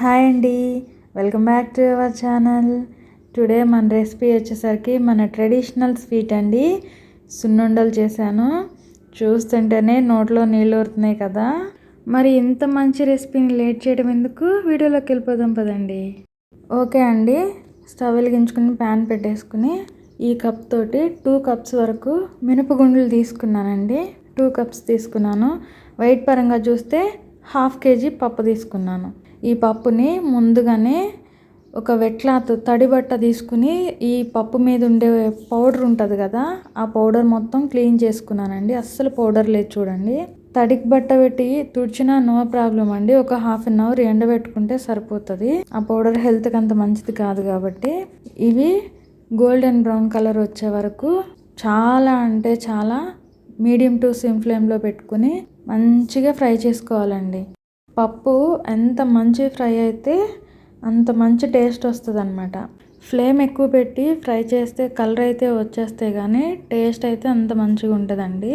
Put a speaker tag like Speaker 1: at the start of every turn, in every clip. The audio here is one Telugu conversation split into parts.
Speaker 1: హాయ్ అండి. Welcome back to our channel. Today మన రెసిపీ వచ్చేసరికి మన ట్రెడిషనల్ స్వీట్ అండి. సున్నుండలు చేశాను. చూస్తుంటేనే నోట్లో నీళ్ళు ఊరుతున్నాయి కదా. మరి ఇంత మంచి రెసిపీని లేట్ చేయడం ఎందుకు? వీడియోలోకి వెళ్ళిపోదాం పదండి. ఓకే అండి. స్టవ్ వెలిగించుకుని ప్యాన్ పెట్టేసుకుని ఈ కప్ తోటి టూ కప్స్ వరకు మినపగుండ్లు తీసుకున్నానండి. టూ కప్స్ తీసుకున్నాను. వెయిట్ పరంగా చూస్తే హాఫ్ కేజీ పప్పు తీసుకున్నాను. ఈ పప్పుని ముందుగానే ఒక వెట్లాత్ తడి బట్ట తీసుకుని ఈ పప్పు మీద ఉండే పౌడర్ ఉంటుంది కదా ఆ పౌడర్ మొత్తం క్లీన్ చేసుకున్నానండి. అస్సలు పౌడర్ లేదు చూడండి. తడికి బట్ట పెట్టి తుడిచినా నో ప్రాబ్లం అండి. ఒక హాఫ్ అన్ అవర్ ఎండబెట్టుకుంటే సరిపోతుంది. ఆ పౌడర్ హెల్త్కి అంత మంచిది కాదు కాబట్టి. ఇవి గోల్డెన్ బ్రౌన్ కలర్ వచ్చే వరకు చాలా అంటే చాలా మీడియం టు సిమ్ ఫ్లేమ్లో పెట్టుకుని మంచిగా ఫ్రై చేసుకోవాలండి. పప్పు ఎంత మంచి ఫ్రై అయితే అంత మంచి టేస్ట్ వస్తుంది అనమాట ఫ్లేమ్ ఎక్కువ పెట్టి ఫ్రై చేస్తే కలర్ అయితే వచ్చేస్తే కానీ టేస్ట్ అయితే అంత మంచిగా ఉంటుందండి.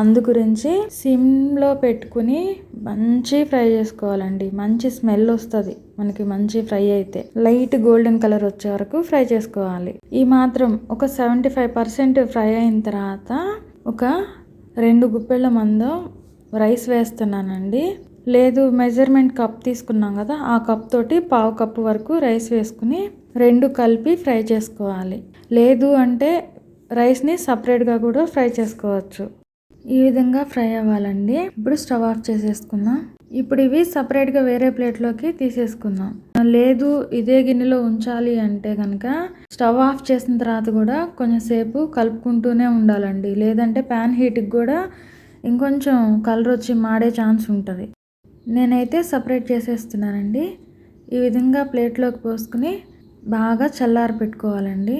Speaker 1: అందు గురించి సిమ్లో పెట్టుకుని మంచి ఫ్రై చేసుకోవాలండి. మంచి స్మెల్ వస్తుంది మనకి మంచి ఫ్రై అయితే. లైట్ గోల్డెన్ కలర్ వచ్చే వరకు ఫ్రై చేసుకోవాలి. ఈ మాత్రం ఒక సెవెంటీ ఫైవ్ పర్సెంట్ ఫ్రై అయిన తర్వాత ఒక రెండు గుప్పెళ్ళ మందం రైస్ వేస్తున్నానండి. లేదు మెజర్మెంట్ కప్ తీసుకున్నాం కదా ఆ కప్ తోటి పావు కప్పు వరకు రైస్ వేసుకుని రెండు కలిపి ఫ్రై చేసుకోవాలి. లేదు అంటే రైస్ని సపరేట్గా కూడా ఫ్రై చేసుకోవచ్చు. ఈ విధంగా ఫ్రై అవ్వాలండి. ఇప్పుడు స్టవ్ ఆఫ్ చేసేసుకుందాం. ఇప్పుడు ఇవి సపరేట్గా వేరే ప్లేట్లోకి తీసేసుకుందాం. లేదు ఇదే గిన్నెలో ఉంచాలి అంటే కనుక స్టవ్ ఆఫ్ చేసిన తర్వాత కూడా కొంచెం సేపు కలుపుకుంటూనే ఉండాలండి. లేదంటే ప్యాన్ హీట్కి కూడా ఇంకొంచెం కలర్ వచ్చి మాడే ఛాన్స్ ఉంటుంది. నేనైతే సపరేట్ చేసేస్తున్నానండి. ఈ విధంగా ప్లేట్లోకి పోసుకుని బాగా చల్లారి పెట్టుకోవాలండి.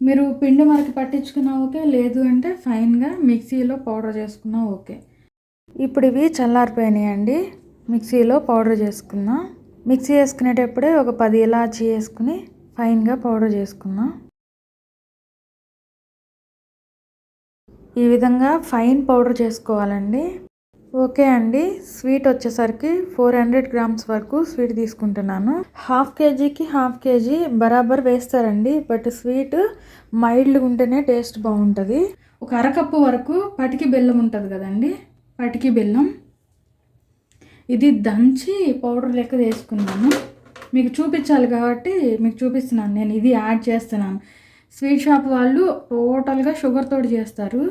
Speaker 1: మీరు పిండి మరకి పట్టించుకున్నా ఓకే లేదు అంటే ఫైన్గా మిక్సీలో పౌడర్ చేసుకున్నా ఓకే. ఇప్పుడు ఇవి చల్లారిపోయినాయండి. మిక్సీలో పౌడర్ చేసుకుందాం. మిక్సీ వేసుకునేటప్పుడే ఒక పది ఇలాచి వేసుకుని ఫైన్గా పౌడర్ చేసుకుందాం. ఈ విధంగా ఫైన్ పౌడర్ చేసుకోవాలండి. ఓకే అండి. స్వీట్ వచ్చేసరికి ఫోర్ హండ్రెడ్ గ్రామ్స్ వరకు స్వీట్ తీసుకుంటున్నాను. హాఫ్ కేజీకి హాఫ్ కేజీ బరాబర్ వేస్తారండి. బట్ స్వీట్ మైల్డ్గా ఉంటేనే టేస్ట్ బాగుంటుంది. ఒక అరకప్పు వరకు పటికి బెల్లం ఉంటుంది కదండి. పటికి బెల్లం. ఇది దంచి పౌడర్ లెక్క వేసుకున్నాను. మీకు చూపించాలి కాబట్టి మీకు చూపిస్తున్నాను. నేను ఇది యాడ్ చేస్తున్నాను. స్వీట్ షాప్ వాళ్ళు టోటల్గా షుగర్ తోటి చేస్తారు.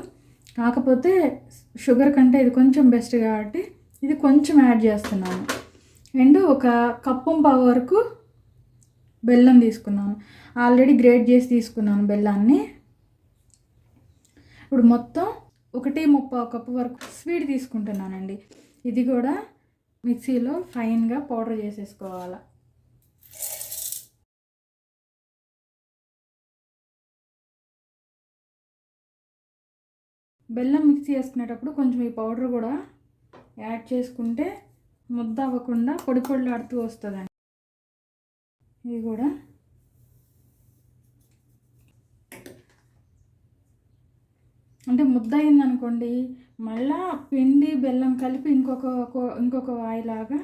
Speaker 1: కాకపోతే షుగర్ కంటే ఇది కొంచెం బెస్ట్ కాబట్టి ఇది కొంచెం యాడ్ చేస్తున్నాను. అండ్ ఒక కప్పు పావు వరకు బెల్లం తీసుకున్నాను. ఆల్రెడీ గ్రేట్ చేసి తీసుకున్నాను బెల్లాన్ని. ఇప్పుడు మొత్తం ఒకటి ముప్పై కప్పు వరకు స్వీట్ తీసుకుంటున్నానండి. ఇది కూడా మిక్సీలో ఫైన్గా పౌడర్ చేసేసుకోవాలి. బెల్లం మిక్సీ చేసుకునేటప్పుడు కొంచెం ఈ పౌడర్ కూడా యాడ్ చేసుకుంటే ముద్ద అవ్వకుండా పొడి పొడిలాడుతూ వస్తుందండి. ఇది కూడా అంటే ముద్ద అయిందనుకోండి మళ్ళా పిండి బెల్లం కలిపి ఇంకొక ఇంకొక వాయిలాగా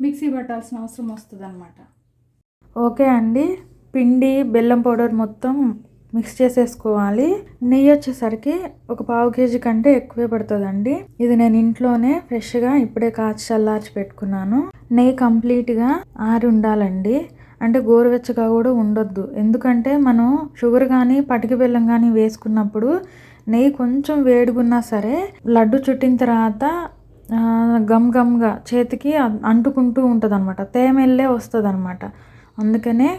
Speaker 1: మిక్సీ పట్టాల్సిన అవసరం వస్తుంది అనమాట ఓకే అండి. పిండి బెల్లం పౌడర్ మొత్తం మిక్స్ చేసేసుకోవాలి. నెయ్యి వచ్చేసరికి ఒక పావు కేజీ కంటే ఎక్కువే పడుతుందండి. ఇది నేను ఇంట్లోనే ఫ్రెష్గా ఇప్పుడే కాచి చల్లార్చి పెట్టుకున్నాను. నెయ్యి కంప్లీట్గా ఆరి ఉండాలండి. అంటే గోరువెచ్చగా కూడా ఉండొద్దు. ఎందుకంటే మనం షుగర్ కానీ పటికి బెల్లం కానీ వేసుకున్నప్పుడు నెయ్యి కొంచెం వేడిగున్నా సరే లడ్డు చుట్టిన తర్వాత గమ్ గమ్గా చేతికి అంటుకుంటూ ఉంటుంది అనమాట తేమెల్లే వస్తుంది అనమాట అందుకనే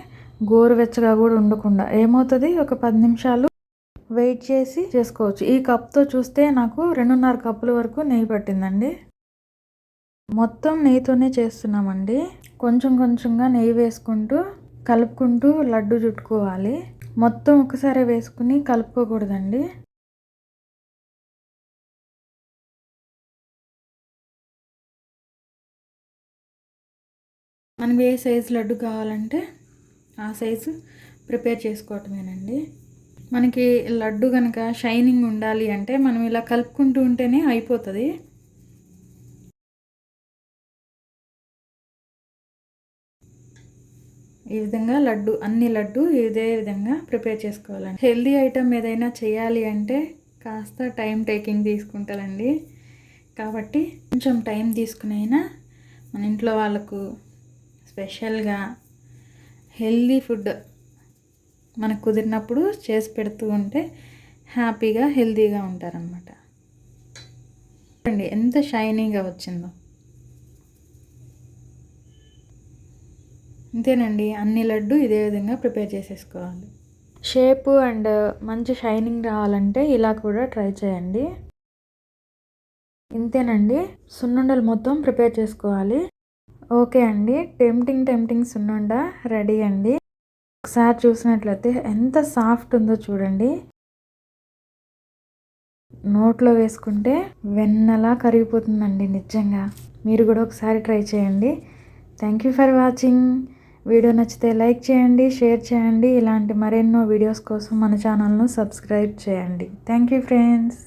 Speaker 1: గోరువెచ్చగా కూడా ఉండకుండా ఏమవుతుంది? ఒక పది నిమిషాలు వెయిట్ చేసి చేసుకోవచ్చు. ఈ కప్తో చూస్తే నాకు రెండున్నర కప్పుల వరకు నెయ్యి పట్టిందండి. మొత్తం నెయ్యితోనే చేస్తున్నామండి. కొంచెం కొంచెంగా నెయ్యి వేసుకుంటూ కలుపుకుంటూ లడ్డు చుట్టుకోవాలి. మొత్తం ఒకసారి వేసుకుని కలుపుకోకూడదండి. మనకి ఏ సైజు లడ్డు కావాలంటే ఆ సైజు ప్రిపేర్ చేసుకోవటమేనండి. మనకి లడ్డు కనుక షైనింగ్ ఉండాలి అంటే మనం ఇలా కలుపుకుంటూ ఉంటేనే అయిపోతుంది. ఈ విధంగా లడ్డు అన్ని లడ్డు ఇదే విధంగా ప్రిపేర్ చేసుకోవాలండి. హెల్దీ ఐటమ్ ఏదైనా చేయాలి అంటే కాస్త టైం టేకింగ్ తీసుకుంటుందండి కాబట్టి కొంచెం టైం తీసుకునైనా మన ఇంట్లో వాళ్ళకు స్పెషల్గా హెల్దీ ఫుడ్ మనకు కుదిరినప్పుడు చేసి పెడుతూ ఉంటే హ్యాపీగా హెల్దీగా ఉంటారనమాట చూడండి ఎంత షైనీగా వచ్చిందో. అంతేనండి అన్ని లడ్డు ఇదే విధంగా ప్రిపేర్ చేసేసుకోవాలి. షేప్ అండ్ మంచి షైనింగ్ రావాలంటే ఇలా కూడా ట్రై చేయండి. ఇంతేనండి సున్నుండలు మొత్తం ప్రిపేర్ చేసుకోవాలి. ఓకే అండి. టెంప్టింగ్ టెంప్టింగ్ సున్నుండ రెడీ అండి. ఒకసారి చూసినట్లయితే ఎంత సాఫ్ట్ ఉందో చూడండి. నోట్లో వేసుకుంటే వెన్నలా కరిగిపోతుందండి నిజంగా. మీరు కూడా ఒకసారి ట్రై చేయండి. Thank you for watching. Video నచ్చితే లైక్ చేయండి షేర్ చేయండి. ఇలాంటి మరెన్నో వీడియోస్ కోసం మన ఛానల్ను సబ్స్క్రైబ్ చేయండి. Thank you friends.